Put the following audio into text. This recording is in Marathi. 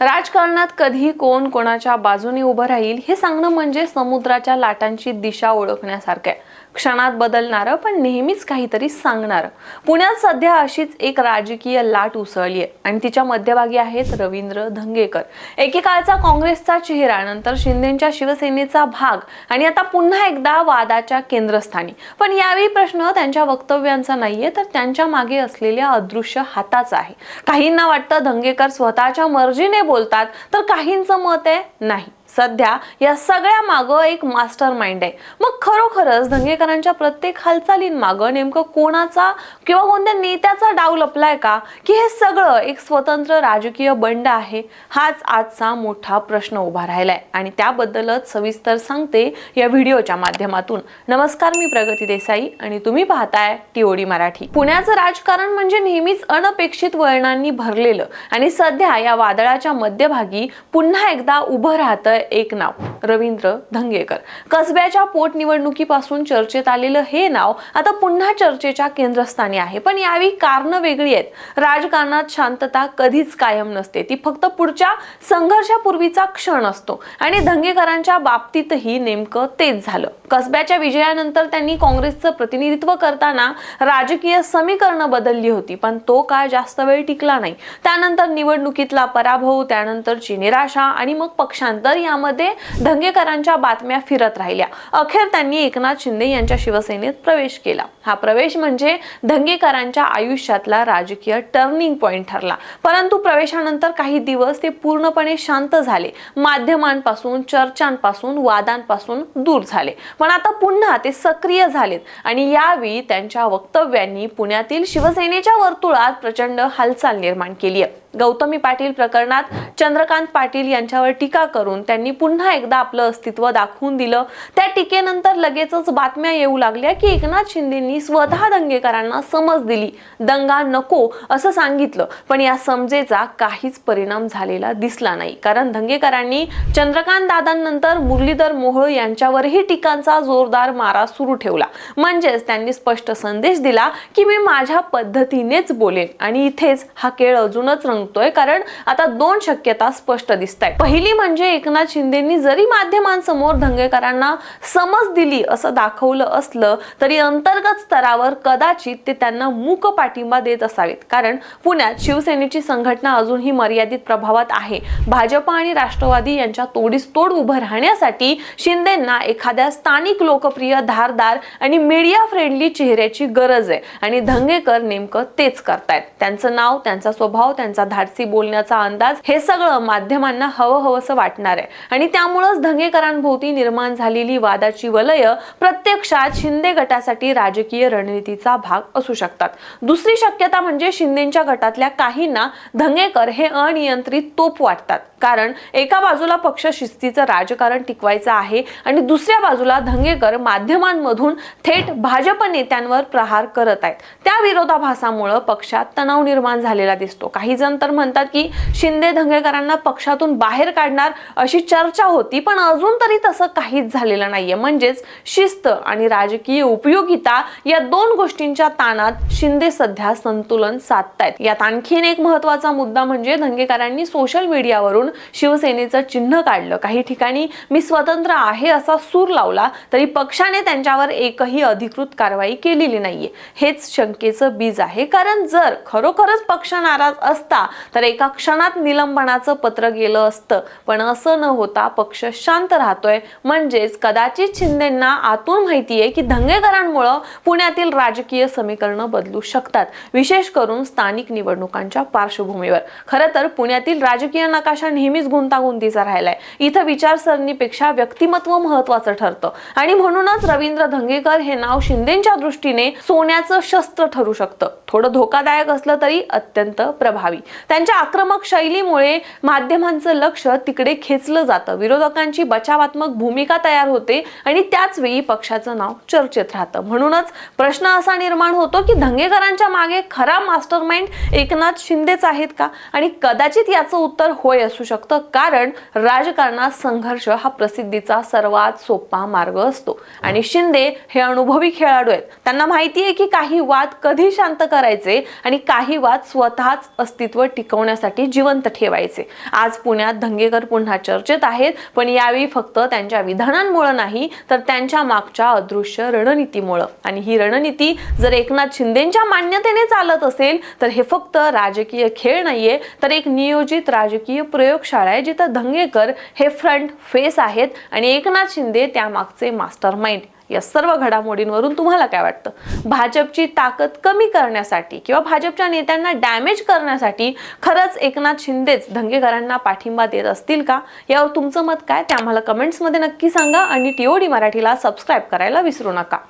राजकारणात कधी कोण कोणाच्या बाजूने उभं राहील हे सांगणं म्हणजे समुद्राच्या लाटांची दिशा ओळखण्यासारखं आहे. क्षणात बदलणारं पण नेहमीच काहीतरी सांगणारं. पुण्यात सध्या अशीच एक राजकीय लाट उसळली आहे आणि तिच्या मध्यभागी आहेत रवींद्र धंगेकर. एकेकाळचा काँग्रेसचा चेहरा नंतर शिंदेच्या शिवसेनेचा भाग आणि आता पुन्हा एकदा वादाच्या केंद्रस्थानी. पण यावेळी प्रश्न त्यांच्या वक्तव्यांचा नाहीये तर त्यांच्या मागे असलेल्या अदृश्य हाताचा आहे. काहींना वाटतं धंगेकर स्वतःच्या मर्जीने बोलतात तर काहींचं मत आहे नाही. सध्या या सगळ्या मागं एक मास्टर माइंड आहे. मग खरोखरच दंगेकरांच्या प्रत्येक हालचालींमागं नेमकं कोणाचा किंवा कोणत्या नेत्याचा डाव लपलाय का? की हे सगळं एक स्वतंत्र राजकीय बंड आहे? हाच आजचा मोठा प्रश्न उभा राहिलाय. आणि त्याबद्दलच सविस्तर सांगते या व्हिडिओच्या माध्यमातून. नमस्कार मी प्रगती देसाई आणि तुम्ही पाहताय टीओडी मराठी. पुण्याचं राजकारण म्हणजे नेहमीच अनपेक्षित वळणांनी भरलेलं. आणि सध्या या वादळाच्या मध्यभागी पुन्हा एकदा उभं राहतंय एक नाव रवींद्र धंगेकर. कसब्याच्या पोटनिवडणुकीपासून चर्चेत आलेलं हे नाव आता पुन्हा चर्चेच्या केंद्रस्थानी आहे. पण यावेळी कारणं वेगळी आहेत. राजकारणात शांतता कधीच कायम नसते. ती फक्त पुढच्या संघर्षापूर्वीचा क्षण असतो. आणि धंगेकरांच्या बाबतीतही नेमकं तेच झालं. कसब्याच्या विजयानंतर त्यांनी काँग्रेसचं प्रतिनिधित्व करताना राजकीय समीकरणं बदलली होती पण तो काळ जास्त वेळ टिकला नाही. त्यानंतर निवडणुकीतला पराभव त्यानंतरची निराशा आणि मग पक्षांतर यामध्ये धंगेकरांच्या बातम्या फिरत राहिल्या. अखेर त्यांनी एकनाथ शिंदे यांच्या शिवसेनेत प्रवेश केला. हा प्रवेश म्हणजे धंगेकरांच्या आयुष्यातला राजकीय टर्निंग पॉइंट ठरला. परंतु प्रवेशानंतर काही दिवस ते पूर्णपणे शांत झाले. माध्यमांपासून चर्चांपासून वादांपासून दूर झाले. पण आता पुन्हा ते सक्रिय झालेत आणि यावेळी त्यांच्या वक्तव्यांनी पुण्यातील शिवसेनेच्या वर्तुळात प्रचंड हालचाल निर्माण केली आहे गौतमी पाटील प्रकरणात चंद्रकांत पाटील यांच्यावर टीका करून त्यांनी पुन्हा एकदा आपलं अस्तित्व दाखवून दिलं. त्या टीकेनंतर लगेचच बातम्या येऊ लागल्या की एकनाथ शिंदेंनी स्वतः दंगेकरांना समज दिली. दंगा नको असं सांगितलं पण या समजेचा काहीच परिणाम झालेला दिसला नाही. कारण दंगेकरांनी चंद्रकांत दादांनंतर मुरलीधर मोहोळ यांच्यावरही टीकांचा जोरदार मारा सुरू ठेवला. म्हणजेच त्यांनी स्पष्ट संदेश दिला की मी माझ्या पद्धतीनेच बोलेन आणि इथेच हा खेळ अजूनच रंगतोय कारण आता दोन शक्यता स्पष्ट दिसत आहे पहिली म्हणजे एकनाथ शिंदेंनी जरी माध्यमांसमोर दंगेकरांना समज दिली असं दाखवलं असलं तरी अंतर्गत स्तरावर कदाचित ते त्यांना मूक पाठिंबा देत असावेत. कारण पुण्यात शिवसेनेची संघटना अजूनही मर्यादित प्रभावात आहे. भाजप आणि राष्ट्रवादी यांच्या तोडीस तोड उभं राहण्यासाठी शिंदेंना एखाद्या स्थानिक लोकप्रिय धारदार आणि मीडिया फ्रेंडली चेहऱ्याची गरज आहे आणि धंगेकर नेमकं तेच करतायत. त्यांचं नाव त्यांचा स्वभाव त्यांचा धाडसी बोलण्याचा अंदाज हे सगळं माध्यमांना हवं हवंसं वाटणार आहे. आणि त्यामुळंच धंगेकरांभोवती निर्माण झालेली वादाची वलय प्रत्यक्षात शिंदे गटासाठी राजकीय रणनीतीचा भाग असू शकतात. दुसरी शक्यता म्हणजे शिंदेच्या गटातल्या काहींना धंगेकर हे अनियंत्रित तोप वाटतात. कारण एका बाजूला पक्ष शिस्तीचं राजकारण टिकवायचं आहे आणि दुसऱ्या बाजूला धंगेकर माध्यमांमधून थेट भाजप नेत्यांवर प्रहार करत आहेत. त्या विरोधाभासामुळं पक्षात तणाव निर्माण झालेला दिसतो. काही जण तर म्हणतात की शिंदे धंगेकरांना पक्षातून बाहेर काढणार अशी चर्चा होती पण अजून तरी तसं काहीच झालेलं नाहीये. म्हणजेच शिस्त आणि राजकीय उपयोगिता या दोन गोष्टींच्या ताणात शिंदे सध्या संतुलन साधतायत. यात आणखीन एक महत्त्वाचा मुद्दा म्हणजे दंगेकारांनी सोशल मीडियावरून शिवसेनेचं चिन्ह काढलं. काही ठिकाणी मी स्वतंत्र आहे असा सूर लावला तरी पक्षाने त्यांच्यावर एकही अधिकृत कारवाई केलेली नाहीये. हेच शंकेचं बीज आहे. कारण जर खरोखरच पक्ष नाराज असता तर एका क्षणात निलंबनाचं पत्र गेलं असतं. पण असं न होता पक्ष शांत राहतोय. म्हणजेच कदाचित शिंदेंना आतून माहितीये की धंगेकरांमुळं पुण्यातील राजकीय समीकरणं बदलू शकतात विशेष करून स्थानिक निवडणुकांच्या पार्श्वभूमीवर. खरं तर पुण्यातील राजकीय नकाशा नेहमीच गुंतागुंतीचा राहिलाय. इथं विचारसरणीपेक्षा व्यक्तिमत्व महत्वाचं ठरतं. आणि म्हणूनच रवींद्र धंगेकर हे नाव शिंदेच्या दृष्टीने सोन्याचं शस्त्र ठरू शकतं. थोडं धोकादायक असलं तरी अत्यंत प्रभावी. त्यांच्या आक्रमक शैलीमुळे माध्यमांचं लक्ष तिकडे खेचलं जातं. विरोधकांची बचावात्मक भूमिका तयार होते आणि त्याच वेळी पक्षाचं नाव चर्चेत राहतं. म्हणूनच प्रश्न असा निर्माण होतो की धंगेकरांच्या मागे खरा मास्टर माइंड एकनाथ शिंदेच आहेत का? आणि कदाचित याचं उत्तर होय असू शकतं कारण राजकारणात संघर्ष हा प्रसिद्धीचा सर्वात सोपा मार्ग असतो. आणि शिंदे हे अनुभवी खेळाडू आहेत. त्यांना माहिती आहे की काही वाद कधी शांत करायचे आणि काही वाद स्वतःच अस्तित्व टिकवण्यासाठी जिवंत ठेवायचे. आज पुण्यात धंगेकर पुन्हा चर्चेत आहेत पण यावेळी फक्त त्यांच्या विधानांमुळे नाही तर त्यांच्या मागच्या अदृश्य रणनीतीमुळं. आणि ही रणनीती जर एकनाथ शिंदेच्या मान्यतेने चालत असेल तर हे फक्त राजकीय खेळ नाहीये तर एक नियोजित राजकीय प्रयोगशाळा आहे जिथं धंगेकर हे फ्रंट फेस आहेत आणि एकनाथ शिंदे त्यामागचे मास्टर माइंड या सर्व घडामोडींवरून तुम्हाला काय वाटतं? भाजपची ताकद कमी करण्यासाठी किंवा भाजपच्या नेत्यांना डॅमेज करण्यासाठी खरंच एकनाथ शिंदेच दंगेकरांना पाठिंबा देत असतील का? यावर तुमचं मत काय? ते आम्हाला कमेंट्समध्ये नक्की सांगा आणि टीओडी मराठीला सबस्क्राईब करायला विसरू नका.